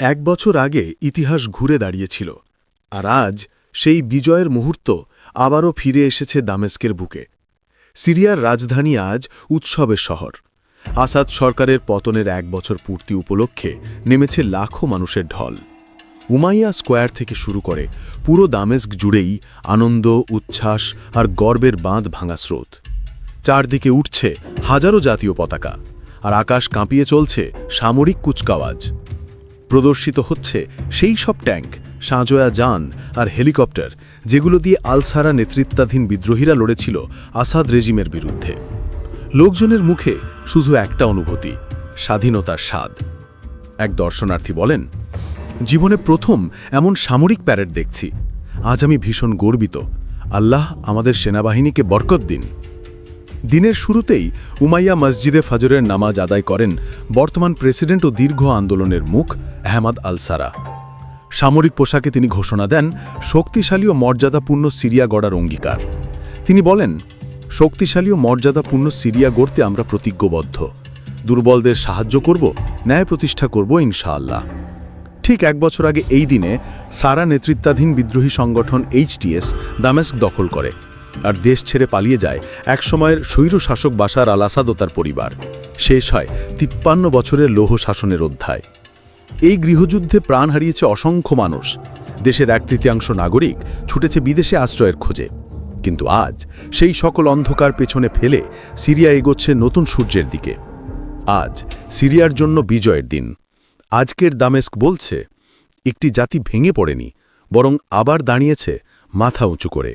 এক বছর আগে ইতিহাস ঘুরে দাঁড়িয়েছিল, আর আজ সেই বিজয়ের মুহূর্ত আবারও ফিরে এসেছে দামেস্কের বুকে। সিরিয়ার রাজধানী আজ উৎসবের শহর। আসাদ সরকারের পতনের এক বছর পূর্তি উপলক্ষে নেমেছে লাখো মানুষের ঢল। উমাইয়া স্কোয়ার থেকে শুরু করে পুরো দামেস্ক জুড়েই আনন্দ, উচ্ছ্বাস আর গর্বের বাঁধ ভাঙা স্রোত। চারদিকে উঠছে হাজারো জাতীয় পতাকা, আর আকাশ কাঁপিয়ে চলছে সামরিক কুচকাওয়াজ। প্রদর্শিত হচ্ছে সেই সব ট্যাঙ্ক, সাঁজোয়া যান আর হেলিকপ্টার, যেগুলো দিয়ে আলসারা নেতৃত্বাধীন বিদ্রোহীরা লড়েছিল আসাদ রেজিমের বিরুদ্ধে। লোকজনের মুখে শুধু একটা অনুভূতি, স্বাধীনতার স্বাদ। এক দর্শনার্থী বলেন, জীবনে প্রথম এমন সামরিক প্যারেড দেখছি। আজ আমি ভীষণ গর্বিত। আল্লাহ আমাদের সেনাবাহিনীকে বরকত দিন। দিনের শুরুতেই উমাইয়া মসজিদে ফজরের নামাজ আদায় করেন বর্তমান প্রেসিডেন্ট ও দীর্ঘ আন্দোলনের মুখ আহমদ আলসারা। সামরিক পোশাকে তিনি ঘোষণা দেন, শক্তিশালী ও মর্যাদাপূর্ণ সিরিয়া গড়ার অঙ্গীকার। তিনি বলেন, শক্তিশালী ও মর্যাদাপূর্ণ সিরিয়া গড়তে আমরা প্রতিজ্ঞবদ্ধ। দুর্বলদের সাহায্য করব, ন্যায় প্রতিষ্ঠা করব ইনশাআল্লাহ। ঠিক এক বছর আগে এই দিনে সারা নেতৃত্বাধীন বিদ্রোহী সংগঠন এইচটিএস দামেস্ক দখল করে। আর দেশ ছেড়ে পালিয়ে যায় একসময়ের স্বৈর শাসক বাশার আল আসাদ ও তার পরিবার। শেষ হয় তিপ্পান্ন বছরের লৌহ শাসনের অধ্যায়। এই গৃহযুদ্ধে প্রাণ হারিয়েছে অসংখ্য মানুষ। দেশের এক তৃতীয়াংশ নাগরিক ছুটেছে বিদেশে আশ্রয়ের খোঁজে। কিন্তু আজ সেই সকল অন্ধকার পেছনে ফেলে সিরিয়া এগোচ্ছে নতুন সূর্যের দিকে। আজ সিরিয়ার জন্য বিজয়ের দিন। আজকের দামেস্ক বলছে, একটি জাতি ভেঙে পড়েনি, বরং আবার দাঁড়িয়েছে মাথা উঁচু করে।